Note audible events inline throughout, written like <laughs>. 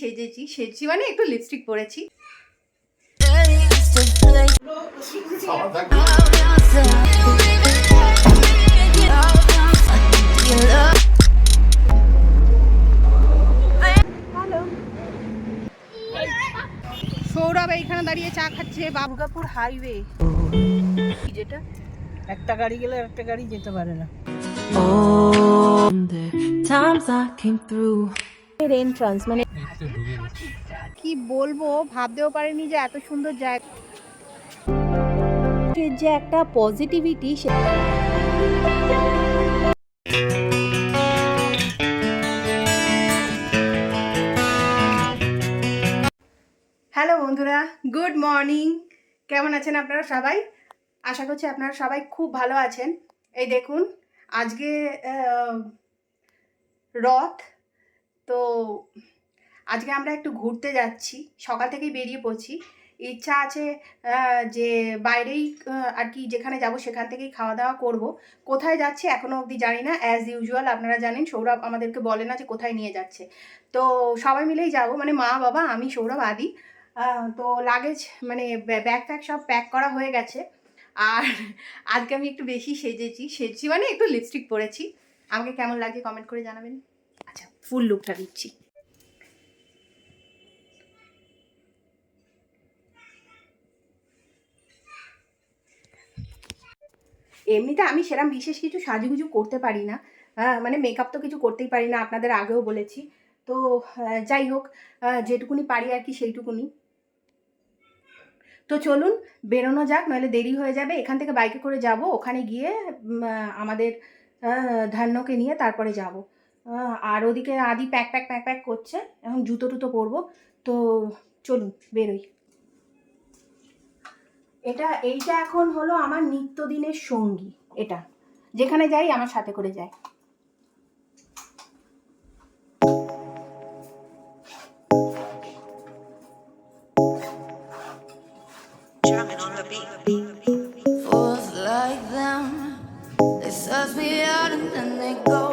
সেজেছি সেজেছি মানে একটু লিপস্টিক পরেছি। সৌরভ এইখানে দাঁড়িয়ে চা খাচ্ছে বাবুগাপুর হাইওয়ে যেটা? একটা গাড়ি গেলে একটা গাড়ি যেতে পারে না। The times I came through. Entrance মানে কি বলব ভাবতেও পারিনি যে এত সুন্দর জায়গা। যে একটা পজিটিভিটি সে হ্যালো বন্ধুরা গুড মর্নিং কেমন আছেন আপনারা সবাই? আশা করছি আপনারা সবাই খুব ভালো আছেন। এই দেখুন আজকে রথ। তো আজকে আমরা একটু ঘুরতে যাচ্ছি, সকাল থেকেই বেরিয়ে পড়ছি। ইচ্ছা আছে যে বাইরেই আর কি যেখানে যাব সেখান থেকেই খাওয়া দাওয়া করব। কোথায় যাচ্ছে এখনও অবধি জানি না অ্যাজ ইউজুয়াল আপনারা জানেন, সৌরভ আমাদেরকে বলে না যে কোথায় নিয়ে যাচ্ছে। তো সবাই মিলেই যাব মানে মা, বাবা, আমি, সৌরভ, আদি। তো লাগেজ মানে ব্যাগ ফ্যাগ সব প্যাক করা হয়ে গেছে। আর আজকে আমি একটু বেশি সেজেছি সেজেছি মানে একটু লিপস্টিক পরেছি। আমাকে কেমন লাগছে কমেন্ট করে জানাবেন। আচ্ছা ফুল লুকটা দিচ্ছি। এমনিতে আমি সেরকম বিশেষ কিছু সাজুগুজু করতে পারি না। হ্যাঁ মানে মেকআপ তো কিছু করতেই পারি না, আপনাদের আগেও বলেছি। তো যাই হোক যেটুকুনি পারি আর কি সেইটুকুনি। তো চলুন, বেরোনো যাক, নইলে দেরি হয়ে যাবে। এখান থেকে বাইকে করে যাব, ওখানে গিয়ে আমাদের ধান্যকে নিয়ে তারপরে যাব। আর ওদিকে আদি প্যাক প্যাক প্যাক প্যাক করছে, এখন জুতো টুতো পরবো। তো চলুন, বেরোই। এটা এইটা এখন হলো আমার নিত্যদিনের সঙ্গী এটা যেখানে যাই আমার সাথে করে যায় Fools like them, they suss me out and then they ghost.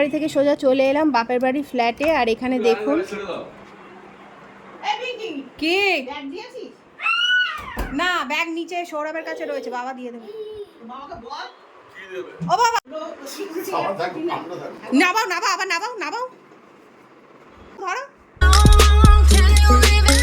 শ্বশুরবাড়ি থেকে সোজা চলে এলাম বাপের বাড়ি ফ্ল্যাটে আর এখানে দেখুন। কে? না ব্যাগ নিচে সৌরভের কাছে রয়েছে বাবা দিয়ে দেবে। ও বাবা। নাবাও নাবাও আবার নাবাও নাবাও ধরো। Can you even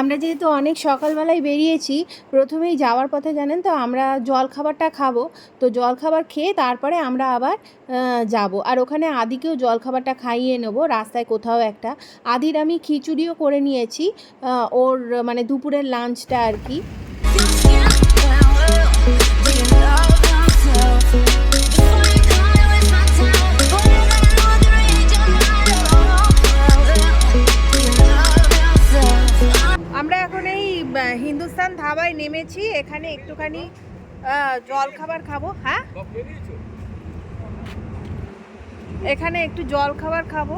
আমরা যেহেতু অনেক সকালবেলায় বেরিয়েছি, প্রথমেই যাওয়ার পথে জানেন তো আমরা জল খাবারটা খাব। তো জল খাবার খেয়ে তারপরে আমরা আবার যাব। আর ওখানে আদিকেও জল খাবারটা খাইয়ে নেব, রাস্তায় কোথাও একটা। আদির আমি খিচুড়িও করে নিয়েছি ওর মানে দুপুরের লাঞ্চটা আর কি। হিন্দুস্তান ধাবায় নেমেছি এখানে একটুখানি জল খাবার খাব। হ্যাঁ? এখানে একটু জল খাবার খাব।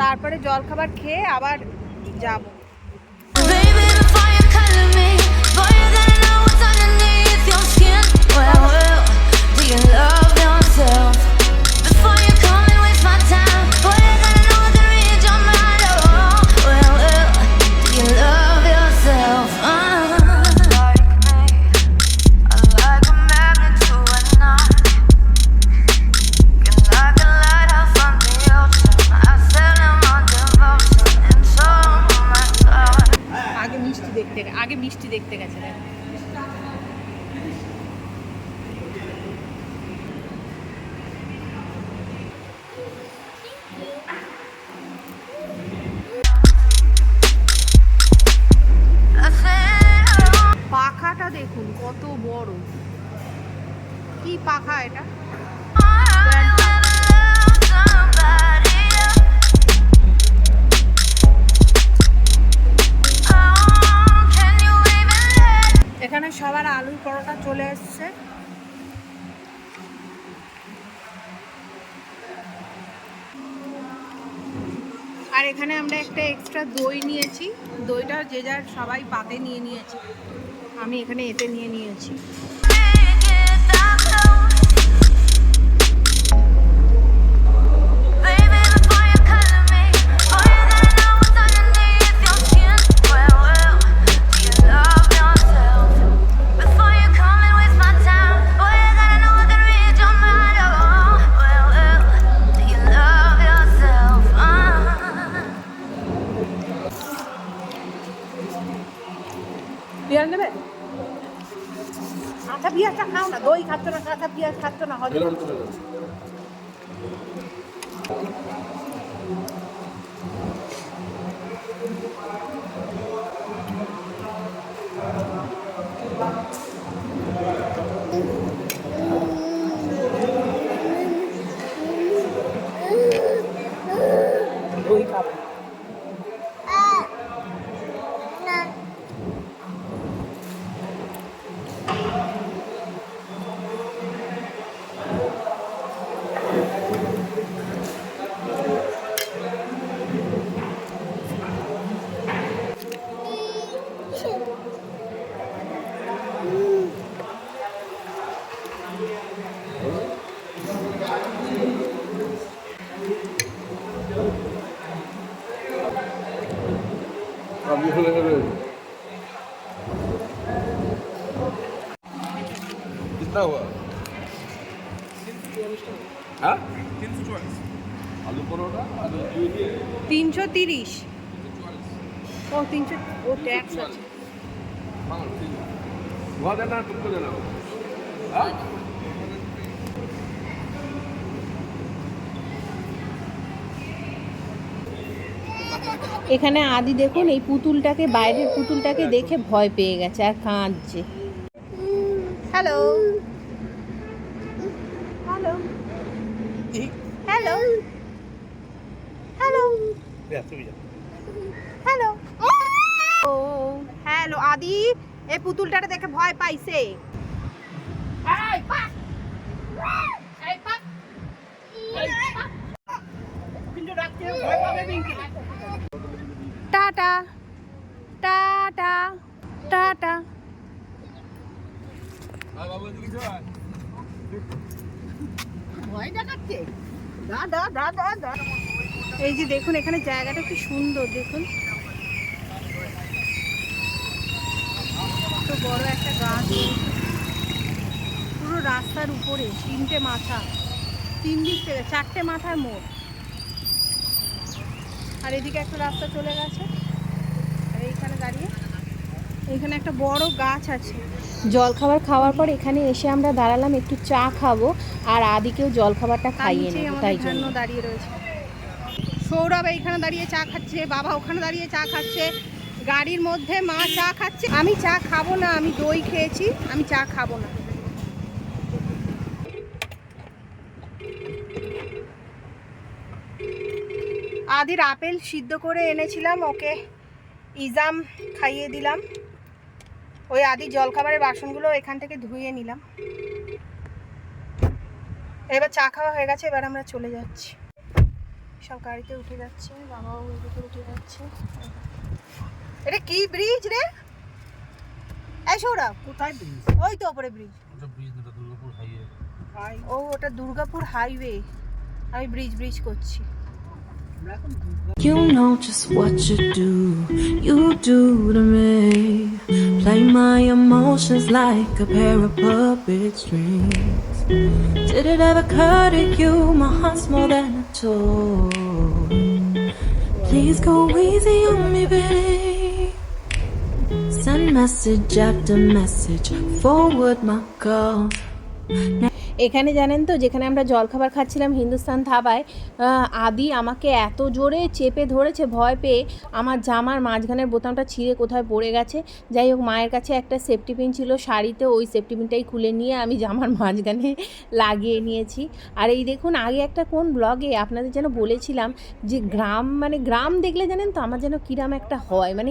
তারপরে জল খাবার খেয়ে আবার যাব। Color me, boy, এটা। এখানে সবার আলুর পরোটা চলে এসছে। আর এখানে আমরা একটা এক্সট্রা দই নিয়েছি। দইটা যে যার সবাই পাতে নিয়ে নিয়েছে। আমি এখানে এতে নিয়ে নিয়েছি। না থাকতো না হজম তিরিশ। ও, তিনশো, ও ট্যাক্স আছে। এখানে আদি দেখুন, এই পুতুলটাকে, বাইরের পুতুলটাকে দেখে ভয় পেয়ে গেছে আর কাঁদছে। হ্যালো হ্যালো ও হ্যালো আদি। এ পুতুলটারে দেখে ভয় পাইছে। Tata tata tata. ভয় দেখাচ্ছে। দা দা দা এই যে দেখুন এখানে জায়গাটা কি সুন্দর দেখুন। তো বড় একটা গাছ। পুরো রাস্তার উপরে তিনটে মাথা তিন দিক থেকে চারটে মাথার মোড়। আর এদিকে একটা রাস্তা চলে গেছে। আর এইখানে দাঁড়িয়ে এইখানে একটা বড় গাছ আছে। জলখাবার খাওয়ার পর এখানে এসে আমরা দাঁড়ালাম একটু চা খাব আর আদিকেও জলখাবারটা খাইয়ে নেব তাই জন্য। দাঁড়িয়ে রয়েছে। সৌরভ এইখানে দাঁড়িয়ে চা খাচ্ছে, বাবা ওখানে দাঁড়িয়ে চা খাচ্ছে, গাড়ির মধ্যে মা চা খাচ্ছে। আমি চা খাব না, আমি দই খেয়েছি, আমি চা খাব না। আদির আপেল সিদ্ধ করে এনেছিলাম, ওকে ইজাম খাইয়ে দিলাম। ওই আদি জলখাবারের বাসনগুলো এখান থেকে ধুয়ে নিলাম। এবার চা খাওয়া হয়ে গেছে, এবার আমরা চলে যাচ্ছি। সব গাড়িতে উঠে যাচ্ছে বাবাও ওইদিকে উঠে যাচ্ছে এটা কি ব্রিজ রে এই সৌরভ কোথায় ব্রিজ ওই তো ওপরে ব্রিজ ও ওটা দুর্গাপুর হাইওয়ে আমি ব্রিজ ব্রিজ করছি You know just what you do, you do to me. Play my emotions like a pair of puppet strings. Did it ever occur to you my heart's more than a Please go easy on me, babe. Send message after message, forward my calls. এখানে জানেন তো, যেখানে আমরা জলখাবার খাচ্ছিলাম হিন্দুস্তান ধাবায় আদি আমাকে এত জোরে চেপে ধরেছে, ভয় পেয়ে আমার জামার মাঝখানের বোতামটা ছিঁড়ে কোথায় পড়ে গেছে। যাই হোক, মায়ের কাছে একটা সেফটি পিন ছিল, শাড়িতে ওই সেফটি পিনটাই খুলে নিয়ে আমি জামার মাঝখানে <laughs> লাগিয়ে নিয়েছি। আর এই দেখুন, আগে একটা কোন ব্লগে আপনাদের যেন বলেছিলাম যে গ্রাম মানে গ্রাম দেখলে জানেন তো আমার যেন কিরাম একটা হয়। মানে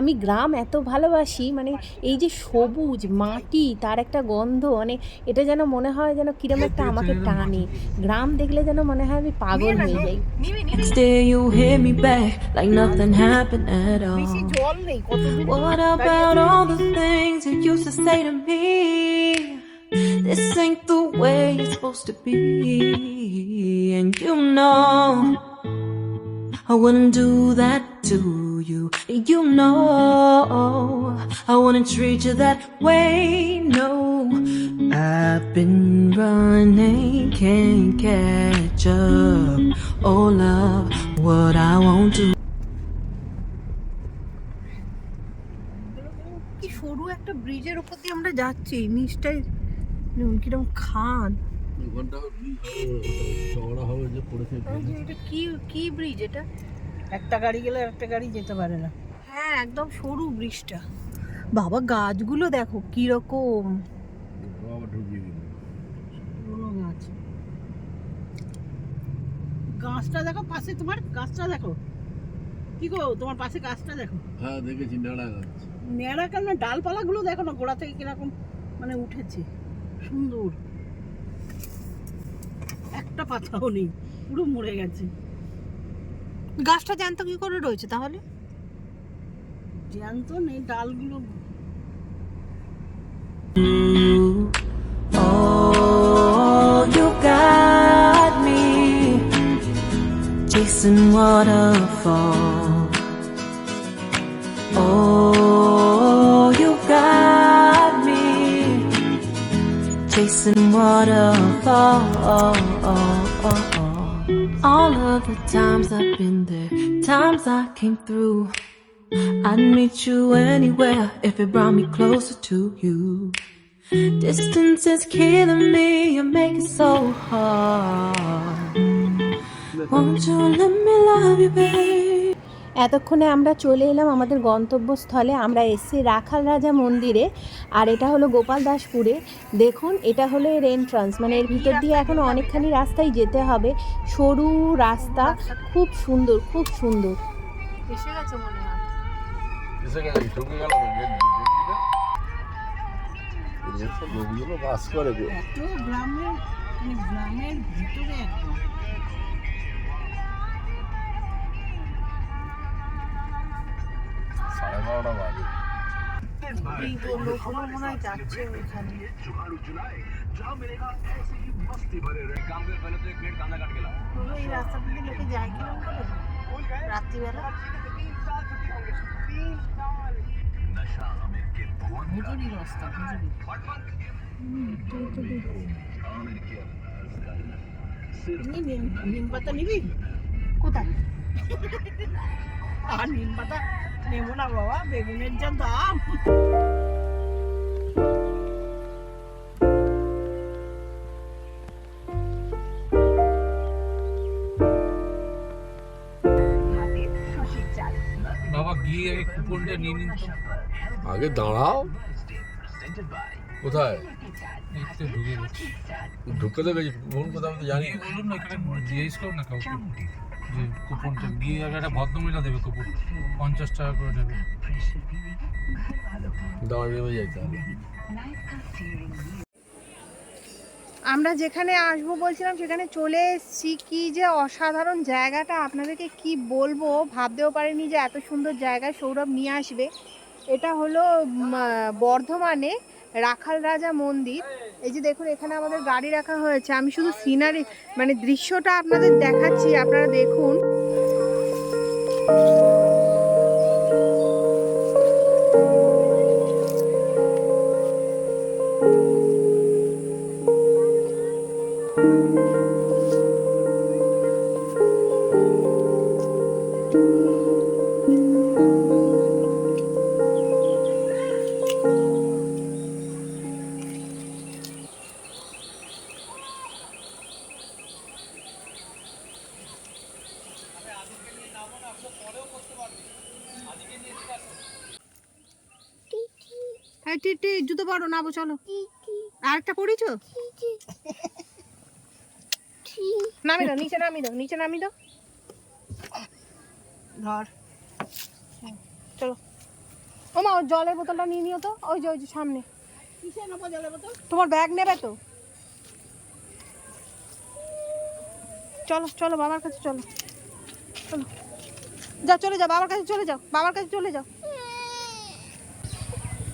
আমি গ্রাম এত ভালোবাসি মানে এই যে সবুজ মাটি, তার একটা গন্ধ মানে এটা যেন মনে হয় যেন কিরম একটা আমাকে টানে গ্রাম দেখলে যেন মনে হয় আমি পাগল হয়ে যাই Next day you hit me back like nothing happened at বেশি all. জল নেই কত দূর What about all the things you used to say to me? This ain't the way it's supposed to be. And you know, I wouldn't do that to you. You know, I wouldn't treat you that way. No, I've been running, can't catch up. Oh, love, what I won't do. কি সরু একটা ব্রিজের উপর দিয়ে আমরা যাচ্ছি নিচটাই দেখুন কিরম খান ওখানটা চওড়া হবে যে পড়েছে এটা কি কি ব্রিজ এটা? একটা গাড়ি গেলে একটা গাড়ি যেতে পারে না। হ্যাঁ একদম সরু ব্রিজটা বাবা গাছগুলো দেখো কীরকম। গাছ। গাছটা দেখো পাশে তোমার গাছটা দেখো। কি গো তোমার পাশে গাছটা দেখো। হ্যাঁ দেখেছি নাড়া গাছ। নেড়া কেন? ডালপালাগুলো দেখো না গোড়া থেকে কীরকম মানে উঠেছে। সুন্দর। একটা পাতাও নেই পুরো মরে গেছে। গাছটা জ্যান্ত কি করে রয়েছে তাহলে? জ্যান্ত নেই ডালগুলো Oh, chasing waterfalls. Chasing waterfalls. Oh, oh, oh, All of the times I've been there, times I came through. I'd meet you anywhere if it brought me closer to you. Distance is killing me, you make it so hard. Won't you let me love you, babe? এতক্ষণে আমরা চলে এলাম আমাদের গন্তব্যস্থলে। আমরা এসছি রাখাল রাজা মন্দিরে আর এটা হলো গোপাল দাসপুরে। দেখুন এটা হলো এর এন্ট্রান্স মানে এর ভিতর দিয়ে এখন অনেকখানি রাস্তায় যেতে হবে। সরু রাস্তা খুব সুন্দর খুব সুন্দর। এসে গেছে মনে হয়। এসে গেছে লোকগুলো বাস করে গ্রামের মানে গ্রামের ভিতরে একদম রাত্রিবেলা রাস্তা নিম- নিম পাতা নিবি? কোথায়? আর নিম পাতা নেব না বাবা বেগুনের যা দাম। বাবা গিয়ে আগে কুপনটা নিয়ে নিন আগে দাঁড়াও। কোথায়? এই ঢুকে গেছি। ঢুকে দেবে ফোন কোথাও তো জানি বলুন না এখানে জিজ্ঞেস করুন না কাউকে। যে কুপনটা একটা ভদ্রমহিলা দেবে কুপন পঞ্চাশ টাকা করে হবে। আমরা যেখানে আসব বলছিলাম সেখানে চলে এসেছি। কি যে অসাধারণ জায়গাটা আপনাদেরকে কি বলব? ভাবতেও পারিনি যে এত সুন্দর জায়গা সৌরভ নিয়ে আসবে। এটা হলো বর্ধমানে রাখাল রাজা মন্দির। এই যে দেখুন, এখানে আমাদের গাড়ি রাখা হয়েছে। আমি শুধু সিনারি মানে দৃশ্যটা আপনাদের দেখাচ্ছি, আপনারা দেখুন। হ্যাঁ জুতো পরো নাবো চলো। আরেকটা পড়েছো নামি দাও নিচে নামি দাও নিচে নামি দাও। ধর। চলো। ও মা ওর জলের বোতলটা নিয়ে নিও তো ওই যে ওই যে সামনে। কিসে নেব জলের বোতল? তোমার ব্যাগ নেবে তো? চলো চলো বাবার কাছে চলো। চলো। যাও চলে যাও বাবার কাছে চলে যাও বাবার কাছে চলে যাও।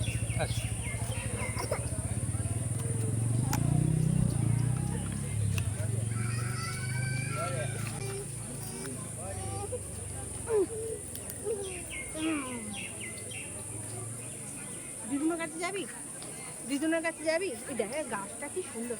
দিদুনের এই দেখ গাছটা কি সুন্দর।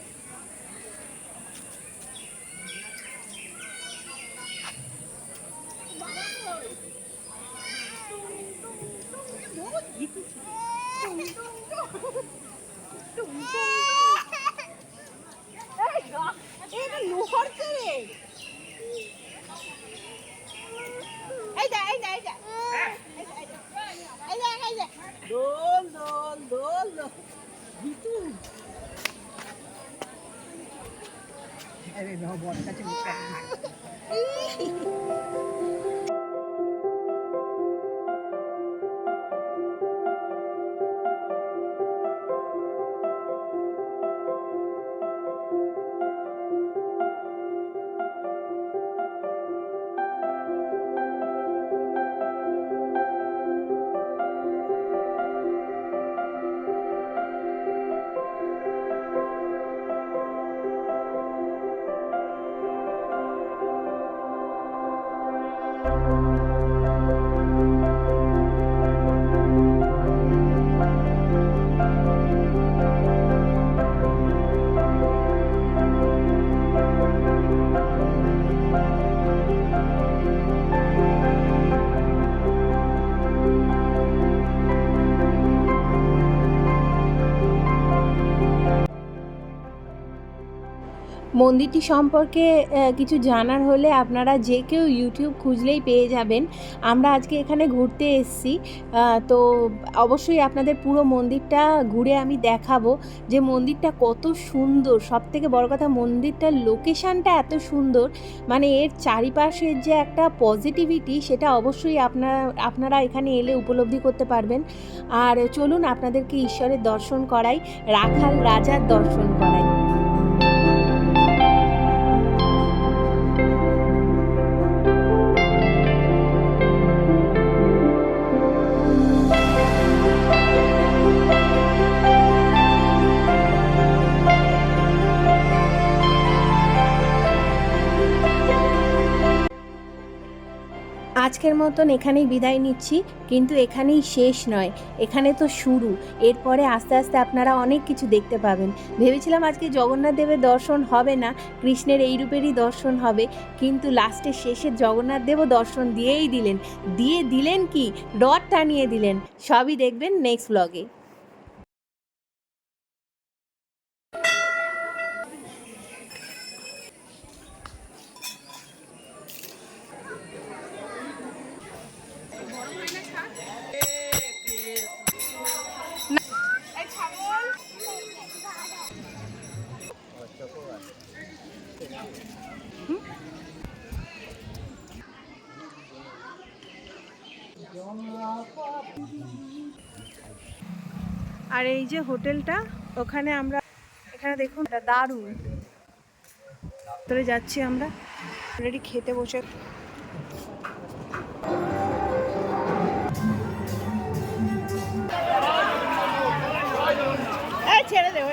মন্দিরটি সম্পর্কে কিছু জানার হলে আপনারা যে কেউ ইউটিউব খুঁজলেই পেয়ে যাবেন। আমরা আজকে এখানে ঘুরতে এসেছি। তো অবশ্যই আপনাদের পুরো মন্দিরটা ঘুরে আমি দেখাবো যে মন্দিরটা কত সুন্দর। সব থেকে বড় কথা, মন্দিরটার লোকেশানটা এত সুন্দর। মানে এর চারিপাশের যে একটা পজিটিভিটি সেটা অবশ্যই আপনারা আপনারা এখানে এলে উপলব্ধি করতে পারবেন। আর চলুন আপনাদেরকে ঈশ্বরের দর্শন করাই, রাখাল রাজার দর্শন করাই। আজকের মতন এখানেই বিদায় নিচ্ছি, কিন্তু এখানেই শেষ নয়। এখানে তো শুরু। এরপরে আস্তে আস্তে আপনারা অনেক কিছু দেখতে পাবেন। ভেবেছিলাম আজকে জগন্নাথ দেবের দর্শন হবে না, কৃষ্ণের এই রূপেরই দর্শন হবে, কিন্তু লাস্টের শেষে জগন্নাথ দেবও দর্শন দিয়েই দিলেন। দিয়ে দিলেন কি? রথ টানিয়ে দিলেন। সবই দেখবেন নেক্সট ব্লগে যে হোটেলটা, ওখানে আমরা, এখানে দেখুন দারুণ দারুণ। যাচ্ছি আমরা। অলরেডি খেতে বসে। ছেড়ে দেবো